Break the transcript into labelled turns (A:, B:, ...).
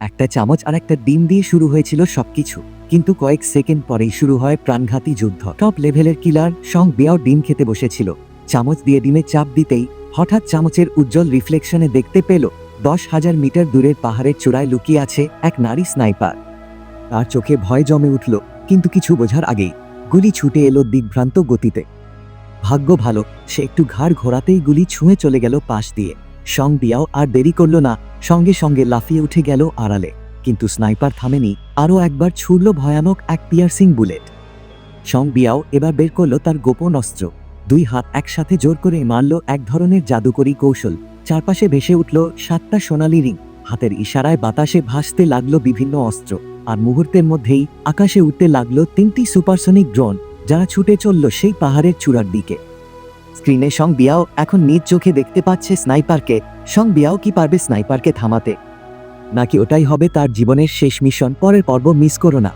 A: একটা চামচ আর একটা ডিম দিয়ে শুরু হয়েছিল সবকিছু। কিন্তু কয়েক সেকেন্ড পরেই শুরু হয় প্রাণঘাতী যুদ্ধ। টপ লেভেলের কিলার সং বেয়াও ডিম খেতে বসেছিল। চামচ দিয়ে ডিমে চাপ দিতেই হঠাৎ চামচের উজ্জ্বল রিফ্লেকশনে দেখতে পেল, দশ হাজার মিটার দূরের পাহাড়ের চূড়ায় লুকিয়ে আছে এক নারী স্নাইপার তার চোখে ভয় জমে উঠল, কিন্তু কিছু বোঝার আগেই গুলি ছুটে এলো দিগ্ভ্রান্ত গতিতে। ভাগ্য ভালো, সে একটু ঘাড় ঘোরাতেই গুলি ছুঁয়ে চলে গেল পাশ দিয়ে। সং বিয়াও আর দেরি করল না সঙ্গে সঙ্গে লাফিয়ে উঠে গেল আড়ালে, কিন্তু স্নাইপার থামেনি, আরও একবার ছুড়ল ভয়ানক এক পিয়ার্সিং বুলেট সং বিয়াও এবার বের করল তার গোপন অস্ত্র। দুই হাত একসাথে জোর করে মারল এক ধরনের জাদুকরী কৌশল। চারপাশে ভেসে উঠল সাতটা সোনালি রিং। হাতের ইশারায় বাতাসে ভাসতে লাগল বিভিন্ন অস্ত্র। আর মুহূর্তের মধ্যেই আকাশে উঠতে লাগল তিনটি সুপারসনিক ড্রোন যারা ছুটে চলল সেই পাহাড়ের চূড়ার দিকে। স্ক্রিনে সং বিয়াও এখন নিজ চোখে দেখতে পাচ্ছে স্নাইপারকে। সং বিয়াও কি পারবে স্নাইপারকে থামাতে? নাকি ওটাই হবে তার জীবনের শেষ মিশন, পরের পর্ব মিস করো না।